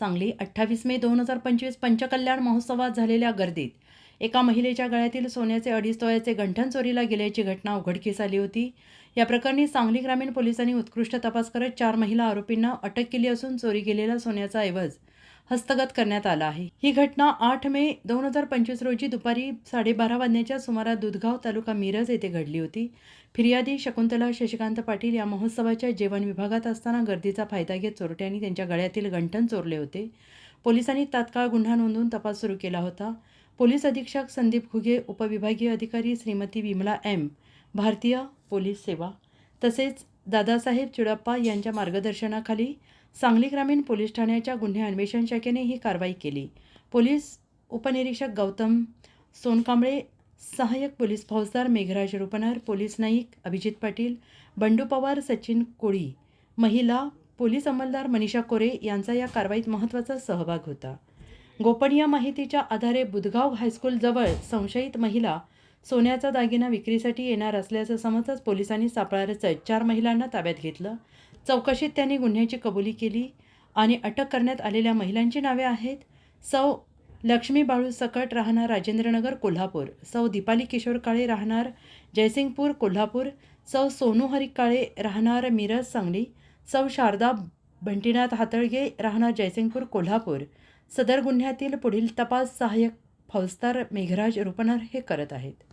सांगली अठ्ठावीस मे दोन हजार पंचवीस पंचकल्याण महोत्सवात झालेल्या गर्दीत एका महिलेच्या गळ्यातील सोन्याचे अडीच तोळ्याचे गंठन चोरीला गेल्याची घटना उघडकीस आली होती. या प्रकरणी सांगली ग्रामीण पोलिसांनी उत्कृष्ट तपास करत चार महिला आरोपींना अटक केली असून चोरी गेलेला सोन्याचा ऐवज हस्तगत करण्यात आला आहे. ही घटना आठ मे दोन हजार पंचवीस रोजी दुपारी साडेबारा वाजण्याच्या सुमारास दुधगाव तालुका मिरज येथे घडली होती. फिर्यादी शकुंतला शशिकांत पाटील या महोत्सवाच्या जेवण विभागात असताना गर्दीचा फायदा घेत चोरट्यांनी त्यांच्या गळ्यातील गंठण चोरले होते. पोलिसांनी तात्काळ गुन्हा नोंदवून तपास सुरू केला होता. पोलीस अधीक्षक संदीप घुगे उपविभागीय अधिकारी श्रीमती विमला एम भारतीय पोलीस सेवा तसेच दादासाहेब चुडप्पा यांच्या मार्गदर्शनाखाली सांगली ग्रामीण पोलीस ठाण्याच्या गुन्हे अन्वेषण शाखेने ही कारवाई केली. पोलीस उपनिरीक्षक गौतम सोनकांबळे सहाय्यक पोलीस फौजदार मेघराज रुपनर पोलीस नाईक अभिजित पाटील बंडू पवार सचिन कोळी महिला पोलीस अंमलदार मनीषा कोरे यांचा या कारवाईत महत्त्वाचा सहभाग होता. गोपनीय माहितीच्या आधारे बुधगाव हायस्कूलजवळ संशयित महिला सोन्याचा दागिना विक्रीसाठी येणार असल्याचं समजताच पोलिसांनी सापळा रचत चार महिलांना ताब्यात घेतलं. चौकशीत त्यांनी गुन्ह्याची कबुली केली आणि अटक करण्यात आलेल्या महिलांची नावे आहेत. सौ लक्ष्मी बाळू सकट राहणार राजेंद्रनगर कोल्हापूर. सौ दीपाली किशोर काळे राहणार जयसिंगपूर कोल्हापूर. सौ सोनू हरी काळे राहणार मिरज सांगली. सौ शारदा बंटीनाथ हातळगे राहणार जयसिंगपूर कोल्हापूर. सदर गुन्ह्यातील पुढील तपास सहाय्यक फौजदार मेघराज रुपनर हे करत आहेत.